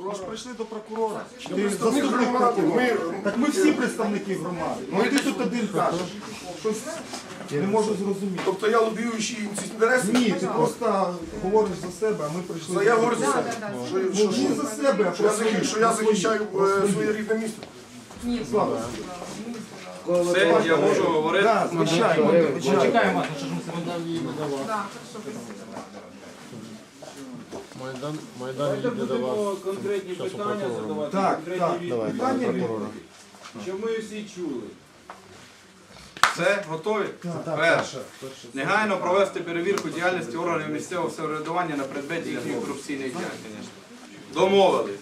Ми ж прийшли до прокурора. Ти заступник громади, прокурора. ми- Так ми всі представники громади. Ну ти тут один кажеш. Щось я не можу зрозуміти. Тобто я лобіюючий ці інтереси? Ні, ти просто говориш за себе, а ми прийшли. Я говорю за себе. Ну, Що, що, не за себе, а що, я, захищаю- що я захищаю е, своє рідне місто. Слава. Все, я можу говорити. Да, звичайно. Чекаємо вас, що ж ми себе Майдан, Майдан до вас. конкретні питання задавати, Так, конкретні так. відповіді. Питання відповіді. Щоб ми всі чули. Все, готові? Перше. Негайно провести перевірку діяльності органів місцевого самоврядування на предмет їхньої корупційної діяльності. Домовились.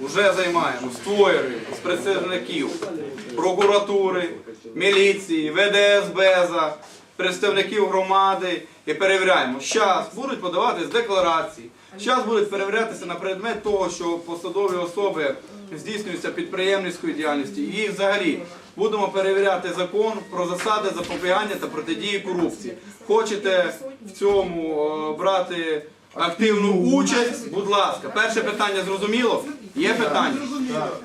Уже займаємо створюємо з представників прокуратури, міліції, ВДСБЗа, представників громади і перевіряємо. Зараз будуть подаватись декларації. Зараз будуть перевірятися на предмет того, що посадові особи здійснюються підприємницькою діяльністю. І взагалі будемо перевіряти закон про засади запобігання та протидії корупції. Хочете в цьому е, брати активну участь? Будь ласка, перше питання зрозуміло? Є питання?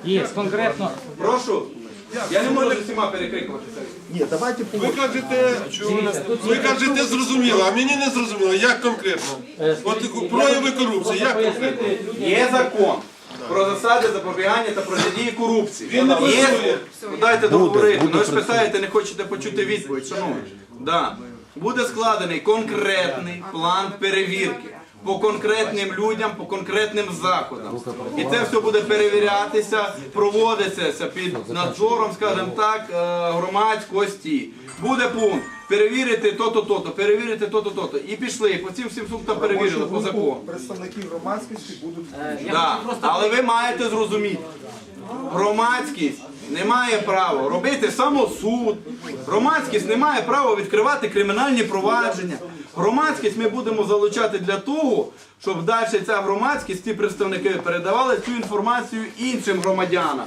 Є, конкретно. Прошу. Я не можу з усіма перекрикуватися. Ні, давайте по Ви кажете, ви кажете зрозуміло, а мені не зрозуміло, як конкретно? От прояви корупції, як конкретно? Є закон про засади запобігання та протидії корупції. Він не Є? працює. Ну, Дайте договорити. Ну ви ж питаєте, не хочете почути відповідь. Шановні. Да. Буде складений конкретний план перевірки. По конкретним людям, по конкретним заходам. І це все буде перевірятися, проводитися під надзором, скажімо так, е, громадськості. Буде пункт. Перевірити то-то, то-то, перевірити то-то, то-то. І пішли, по цим всім пунктам перевірили по закону. Представники громадськості будуть. Да. Але ви маєте зрозуміти, громадськість не має права робити самосуд, громадськість не має права відкривати кримінальні провадження. Громадськість ми будемо залучати для того, щоб далі ця громадськість, ці представники передавали цю інформацію іншим громадянам.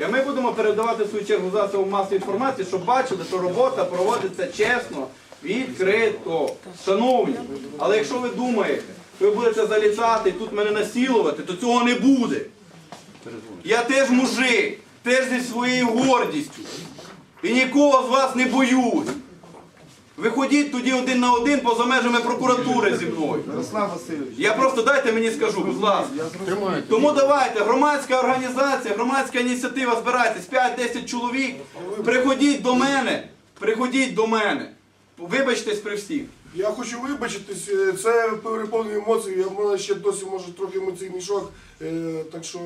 І ми будемо передавати свою чергу засобам масової інформації, щоб бачили, що робота проводиться чесно, відкрито. Шановні, але якщо ви думаєте, ви будете залізати і тут мене насілувати, то цього не буде. Я теж мужик, теж зі своєю гордістю. І нікого з вас не боюсь. Виходіть тоді один на один поза межами прокуратури зі мною. Я просто дайте мені скажу, будь ласка. Тому давайте, громадська організація, громадська ініціатива, збирайтесь, 5-10 чоловік, приходіть до мене, приходіть до мене. Вибачтесь при всіх. Я хочу вибачитись, е, це переповнює емоції, я в мене ще досі може трохи емоційний шок, е, так що е,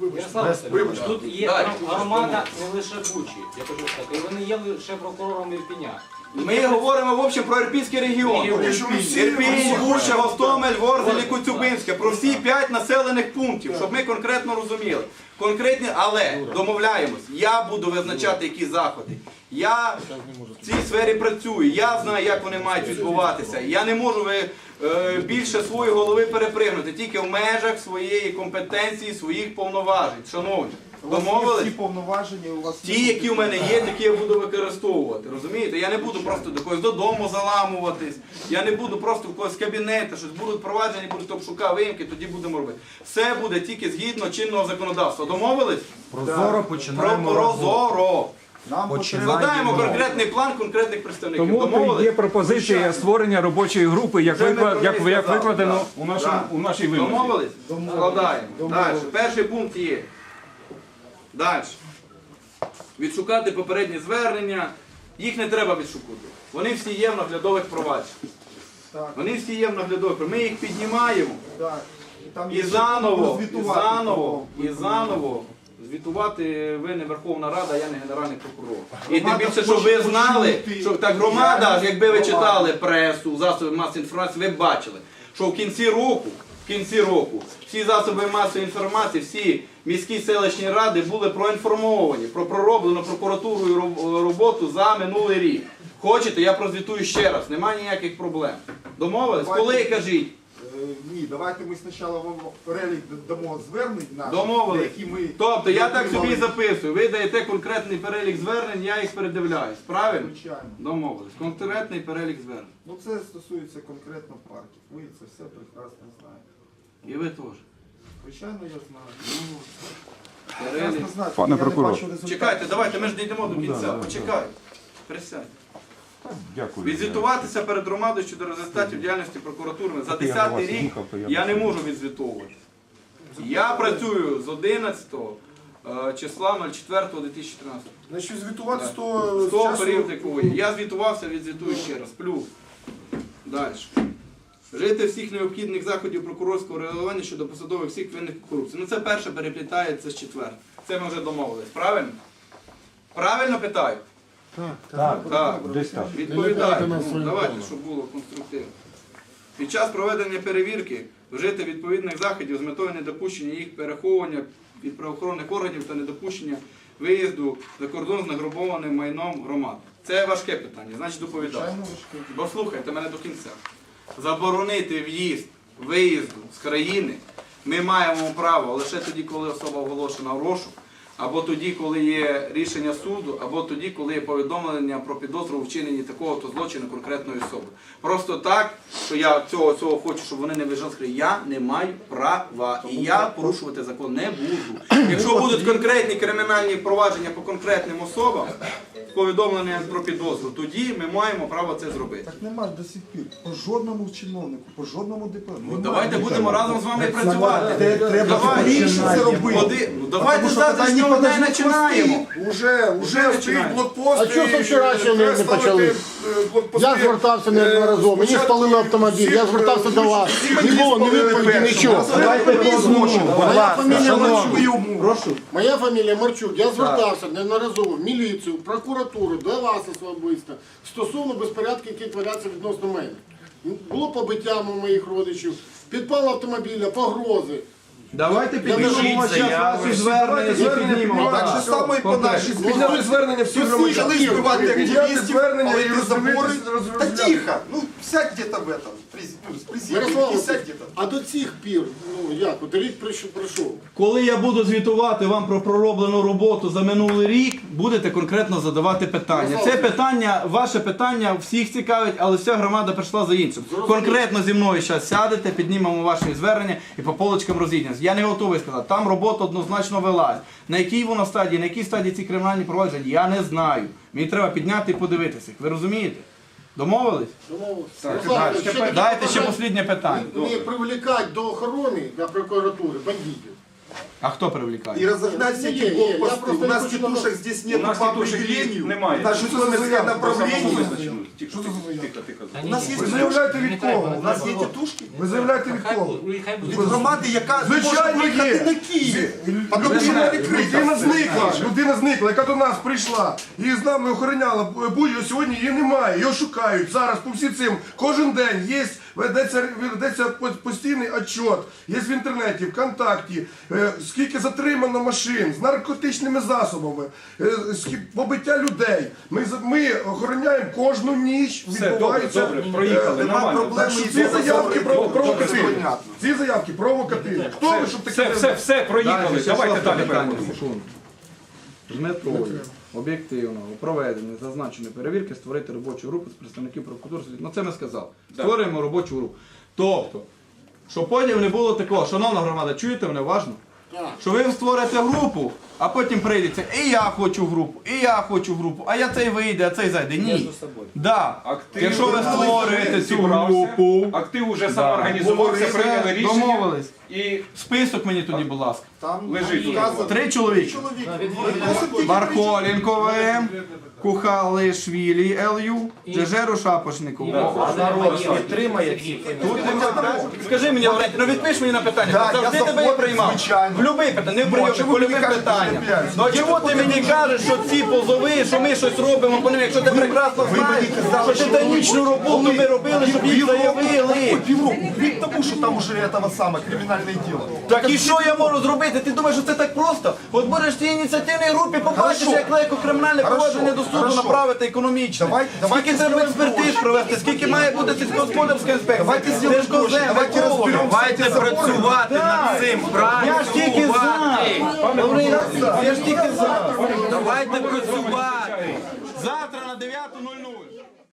вибачте. Ярослав Васильович, тут є Далі. громада не лише Бучі, я кажу так, і вони є лише прокурором Ірпіня. Ми говоримо в общем про Ірпінський регіон. Тому що ми всі- Ірпінь, Буча, Гостомель, Ворзель і Коцюбинське. Про всі п'ять населених пунктів, щоб ми конкретно розуміли. Конкретні, але домовляємось, я буду визначати які заходи. Я в цій сфері працюю, я знаю, як вони мають відбуватися. Я не можу ви, е, більше своєї голови перепригнути, тільки в межах своєї компетенції, своїх повноважень. Шановні, домовились? всі повноваження, у вас Ті, які в мене є, такі я буду використовувати. Розумієте? Я не буду просто до когось додому заламуватись. Я не буду просто в когось кабінети, щось будуть проваджені, будуть обшука виїмки, тоді будемо робити. Все буде тільки згідно чинного законодавства. Домовились? Прозоро Про починаємо роботу. прозоро. Нам потрібно. Складаємо конкретний план конкретних представників. Тому є Домовились? пропозиція створення робочої групи, як, Це викла- як, як сказали, викладено у, нашому, у нашій вимозі. Домовились? Складаємо. Далі. Перший пункт є. Далі. Відшукати попередні звернення. Їх не треба відшукувати. Вони всі є в наглядових провадженнях. Так. Вони всі є в наглядових. Ми їх піднімаємо Так. І, там і є заново, і розвітувати заново, і заново звітувати ви не Верховна Рада, я не Генеральний прокурор. І тим більше, хоче ви знали, що так громада, якби ви читали пресу, засоби масової інформації, ви б бачили, що в кінці року, в кінці року всі засоби масової інформації, всі міські селищні ради були проінформовані про пророблену прокуратурою роботу за минулий рік. Хочете, я прозвітую ще раз, немає ніяких проблем. Домовились? Коли кажіть? Е, Ні, давайте ми спочатку вам перелік дамо звернень наших, Домовились. які ми Тобто я так собі отримали. записую. Ви даєте конкретний перелік звернень, я їх передивляюсь. Правильно? Звичайно. Домовились. Конкретний перелік звернень. Ну це стосується конкретно парків. Ви це все прекрасно знаєте. І ви теж. Звичайно, я знаю. Кирилів. Я знаю, Пане я не прокурор. бачу результатів. Чекайте, давайте, ми ж не йдемо до кінця. Почекайте. Присядьте. Дякую. Відзвітуватися перед громадою щодо результатів діяльності прокуратури за 10 вас рік я не можу відзвітовувати. Я працюю з 11 е, числа 04.2013. Значить, звітувати з того З періоду, якого є. Я звітувався, відзвітую ще раз. Плюс. Далі. Вжити всіх необхідних заходів прокурорського реагування щодо посадових всіх винних у корупції. Ну це перше переплітається з четвертим. Це ми вже домовились. Правильно? Правильно питаю? Так, Так. десь так. Відповідаю. Ну, давайте, щоб було конструктивно. Під час проведення перевірки вжити відповідних заходів з метою недопущення їх переховування від правоохоронних органів та недопущення виїзду за кордон з награбованим майном громад. Це важке питання, значить доповідаю. Бо слухайте мене до кінця. Заборонити в'їзд, виїзду з країни ми маємо право лише тоді, коли особа оголошена в розшук, або тоді, коли є рішення суду, або тоді, коли є повідомлення про підозру у вчиненні такого-то злочину конкретної особи. Просто так, що я цього, цього хочу, щоб вони не виїжджали країни, я не маю права. І я порушувати закон не буду. Якщо будуть конкретні кримінальні провадження по конкретним особам, з повідомленням про підозру, тоді ми маємо право це зробити. Так немає до сих пір. По жодному чиновнику, по жодному депутату. Ну, давайте будемо разом з вами працювати. Треба Давай. скоріше це робити. Ходи- ну, давайте що завтра з нього не починаємо. Уже, уже стоїть блокпост. А чого це вчорашнього не- не почали? е, блокпости. Я звертався неодноразово, мені Спочатку спалили автомобіль, я звертався е, до вас. Не було ні відповіді, нічого. Давайте. Моя фамілія Марчук. Прошу. Моя фамілія Марчук. Я звертався неодноразово в міліцію, прокуратуру, до вас особисто стосовно безпорядків, які творяться відносно мене. Було побиття моїх родичів, підпал автомобіля, погрози. Давайте підпишемо. Ваші звернення і. Так же само і по нашій Підняли звернення всіх громадян. Почали збивати активістів, але і забори. Та тихо, ну сядьте где-то в этом, ну, Мирослав, где-то. а до цих пір, ну як, от рік прийшов- пройшов. Коли я буду звітувати вам про пророблену роботу за минулий рік, будете конкретно задавати питання. Це питання, ваше питання всіх цікавить, але вся громада прийшла за іншим. Конкретно зі мною зараз сядете, піднімемо ваші звернення і по полочкам розійдемося. Я не готовий сказати. Там робота однозначно велась. На якій вона стадії, на якій стадії ці кримінальні провадження, я не знаю. Мені треба підняти і подивитися. їх. Ви розумієте? Домовились? Руслан, ще таке Дайте ще останнє питання. Не привлекати до охорони на прокуратури бандитів. А хто привлікає? И разогнать Не, эти блокпосты. просто У нас не тетушек здесь нет У по определению. немає. На Житомирское направление. Тихо, тихо, тихо. У нас є Ви заявляєте від кого? У нас є тітушки. Ви заявляєте від кого? Від громади, яка Звичайно, може приїхати є. на Київ. Тому що Людина, відкрита. людина зникла, людина зникла, яка до нас прийшла і з нами охороняла будь сьогодні її немає, його шукають зараз по всі цим. Кожен день є, ведеться, ведеться постійний отчет, є в інтернеті, ВКонтакті, е, скільки затримано машин з наркотичними засобами, е, побиття людей. Ми, ми охороняємо кожну ніч, добре, відбувається. добре, проїхали, е, Нема нормально. проблем. Ці заявки провокативні. Ці заявки провокативні. Хто ви, щоб таке Все, все, все, проїхали. Давайте далі питання, переходимо. Об'єктивного проведення зазначеної перевірки створити робочу групу з представників прокуратури. Ну це ми сказали. Створюємо робочу групу. Тобто, щоб потім не було такого, шановна громада, чуєте мене уважно? Що ви створите групу, а потім прийдеться, і я хочу групу, і я хочу групу, а я цей вийде, а цей зайде. Ні. Да. Актив Якщо ви створюєте цю групу, Актив уже самоорганізувався, прийняли рішення. домовились. І Список мені тоді, будь ласка. Там Лежить тут. вказано. Три чоловіки. Марколенко ВМ, Кухалишвілі ЛЮ, Жежеру Шапошнику. підтримає всіх. Тут нема. Скажи мені, Лаврентій, ну відпиш мені на питання. Завжди тебе заходив, приймав. звичайно. В любий питання, не в прийомі, чому по ви любим питанням. Ну а чому ти мені кажеш, що ці позови, що ми щось робимо по ним, якщо ти прекрасно знаєш, що титанічну роботу ми робили, щоб їх заявили. Півроку, рік тому, що там уже этого саме кримінальне діло. Так і що я можу зробити? Ти думаєш, що це так просто? От будеш в цій ініціативній групі, побачиш, як легко кримінальне провадження до суду направити економічно. Скільки треба експертиз провести, скільки має бути сільськогосподарська інспекція. Давайте працювати над цим, правильно. Тільки за. Я ж тільки за. Давайте працювати. Завтра на 9.00